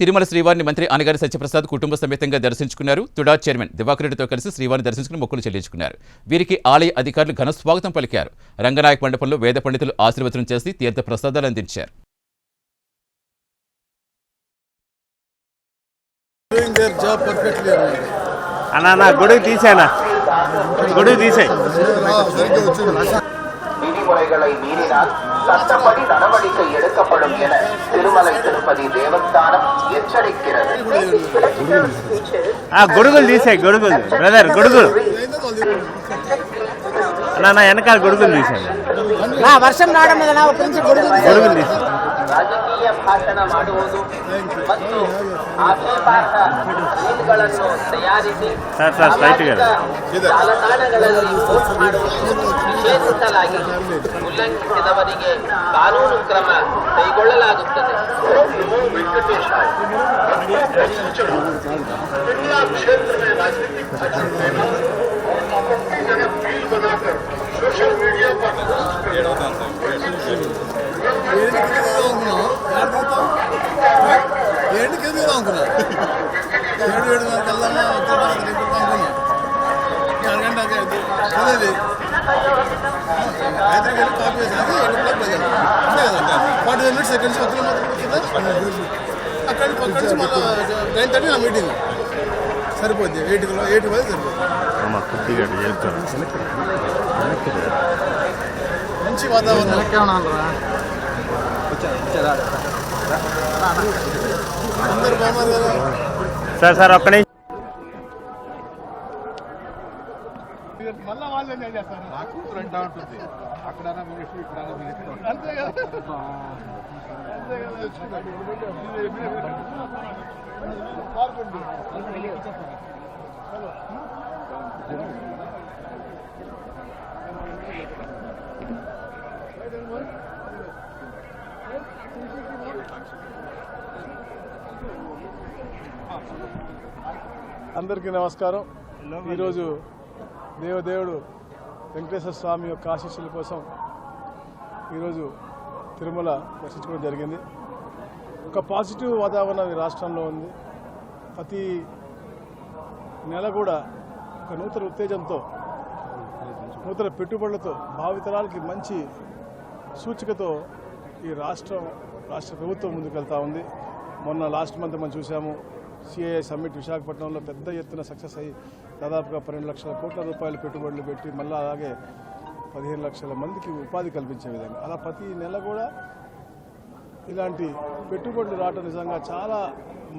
తిరుమల శ్రీవారిని మంత్రి అనగారి సత్యప్రసాద్ కుటుంబ సమేతంగా దర్శించుకున్నారు. తుడా చైర్మన్ దివాకరెడ్డితో కలిసి శ్రీవారిని దర్శించుకుని మొక్కులు చెల్లించుకున్నారు. వీరికి ఆలయ అధికారులు ఘన స్వాగతం పలికారు. రంగనాయక మండపంలో వేద పండితులు ఆశీర్వచనం చేసి తీర్థ ప్రసాదాలు అందించారు. అన్నా గొడుగు తీసేనా గొడుగు తీసేయి. சட்டப்படி நடவடிக்கை எடுக்கப்படும் என திருமலை திருப்பதி தேவஸ்தானம் எச்சரிக்கிறது. குடுகுல் தீசை குடுகுல். பிரதர் குடுகுல். అన్నా వెనకాల గొడుగులు తీసాను వర్షం రావడం గుడుగులు తీసాను ರಾಜಕೀಯ ಭಾಷಣ ಮಾಡುವುದು ಮತ್ತು ಆಕ್ಷೇಪಾರ್ಹ ರೀಲ್ಗಳನ್ನು ತಯಾರಿಸಿ ಜಾಲತಾಣಗಳಲ್ಲಿ ಪೋಸ್ಟ್ ಮಾಡುವುದು ನಿಷೇಧಿಸಲಾಗಿ ಉಲ್ಲಂಘಿಸಿದವರಿಗೆ ಕಾನೂನು ಕ್ರಮ ಕೈಗೊಳ್ಳಲಾಗುತ್ತದೆ. सोशल मीडिया पर ఏంటి కింద అనుకున్నా ఏడు ఏడున్నర కల్లా అరగంట అయితే వెళ్ళి కాపీ వేసాక ఏడు అంతే ఫార్టీ ఫైవ్ మినిట్స్ సెకండ్స్ పక్కన అక్కడ పక్కన నుంచి మళ్ళీ నైన్ థర్టీ నా మీటింగ్ సరిపోద్ది ఎయిట్ ఎయిట్ వరకు సరిపోద్ది మంచి వాతావరణం సార్ సార్ ఒక్క నిమిషం. మళ్ళా వాళ్ళు ఏం చేస్తారు? నాకు ఫ్రంట్ ఉంటుంది అక్కడ మినిస్ట్రీ ఇక్కడ మినిస్ట్రీ అంతే కదా. అంతే కదా. అందరికీ నమస్కారం. ఈరోజు దేవదేవుడు వెంకటేశ్వర స్వామి యొక్క ఆశీస్సుల కోసం ఈరోజు తిరుమల దర్శించుకోవడం జరిగింది. ఒక పాజిటివ్ వాతావరణం ఈ రాష్ట్రంలో ఉంది. ప్రతి నెల కూడా ఒక నూతన ఉత్తేజంతో నూతన పెట్టుబడులతో భావితరాలకి మంచి సూచికతో ఈ రాష్ట్రం రాష్ట్ర ప్రభుత్వం ముందుకెళ్తా ఉంది. మొన్న లాస్ట్ మంత్ మనం చూసాము సిఐఐ సమ్మిట్ విశాఖపట్నంలో పెద్ద ఎత్తున సక్సెస్ అయ్యి దాదాపుగా పన్నెండు లక్షల కోట్ల రూపాయల పెట్టుబడులు పెట్టి మళ్ళీ అలాగే పదిహేను లక్షల మందికి ఉపాధి కల్పించే విధంగా. అలా ప్రతి నెల కూడా ఇలాంటి పెట్టుబడులు రావడం నిజంగా చాలా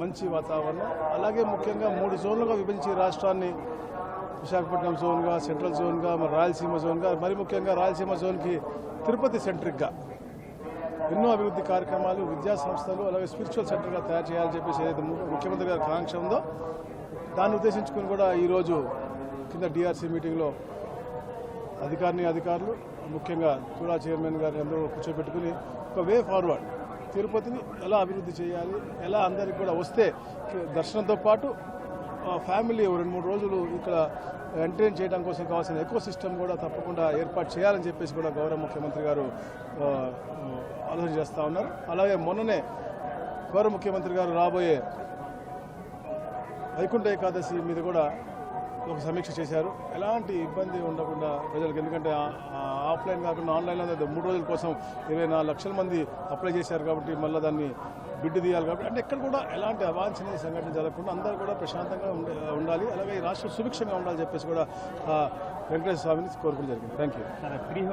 మంచి వాతావరణం. అలాగే ముఖ్యంగా మూడు జోన్లుగా విభజించి రాష్ట్రాన్ని విశాఖపట్నం జోన్గా సెంట్రల్ జోన్గా మరి రాయలసీమ జోన్గా మరి ముఖ్యంగా రాయలసీమ జోన్కి తిరుపతి సెంట్రిక్గా ఎన్నో అభివృద్ధి కార్యక్రమాలు విద్యా సంస్థలు అలాగే స్పిరిచువల్ సెంటర్గా తయారు చేయాలని చెప్పేసి ఏదైతే ముఖ్యమంత్రి గారి కాంక్ష ఉందో దాన్ని ఉద్దేశించుకుని కూడా ఈరోజు కింద డిఆర్సీ మీటింగ్లో అధికారిని అధికారులు ముఖ్యంగా చూడా చైర్మన్ గారిని అందరూ కూర్చోబెట్టుకుని ఒక వే ఫార్వర్డ్ తిరుపతిని ఎలా అభివృద్ధి చేయాలి ఎలా అందరికి కూడా వస్తే దర్శనంతో పాటు ఫ్యామిలీ రెండు మూడు రోజులు ఇక్కడ ఎంటర్టైన్ చేయడం కోసం కావాల్సిన ఎక్కువ సిస్టమ్ కూడా తప్పకుండా ఏర్పాటు చేయాలని చెప్పేసి కూడా గౌరవ ముఖ్యమంత్రి గారు ఆలోచన చేస్తూ ఉన్నారు. అలాగే మొన్ననే గౌరవ ముఖ్యమంత్రి గారు రాబోయే వైకుంఠ ఏకాదశి మీద కూడా ఒక సమీక్ష చేశారు. ఎలాంటి ఇబ్బంది ఉండకుండా ప్రజలకు ఎందుకంటే ఆఫ్లైన్ కాకుండా ఆన్లైన్లో మూడు రోజుల కోసం ఇరవై నాలుగు లక్షల మంది అప్లై చేశారు కాబట్టి మళ్ళీ దాన్ని బిడ్డు తీయాలి కాబట్టి అంటే ఎక్కడ కూడా ఎలాంటి అవాంఛనీయ సంఘటన జరగకుండా అందరూ కూడా ప్రశాంతంగా ఉండాలి. అలాగే ఈ రాష్ట్రం సుభిక్షంగా ఉండాలని చెప్పేసి కూడా వెంకటేశ్వర స్వామిని కోరుకోవడం జరిగింది. Thank you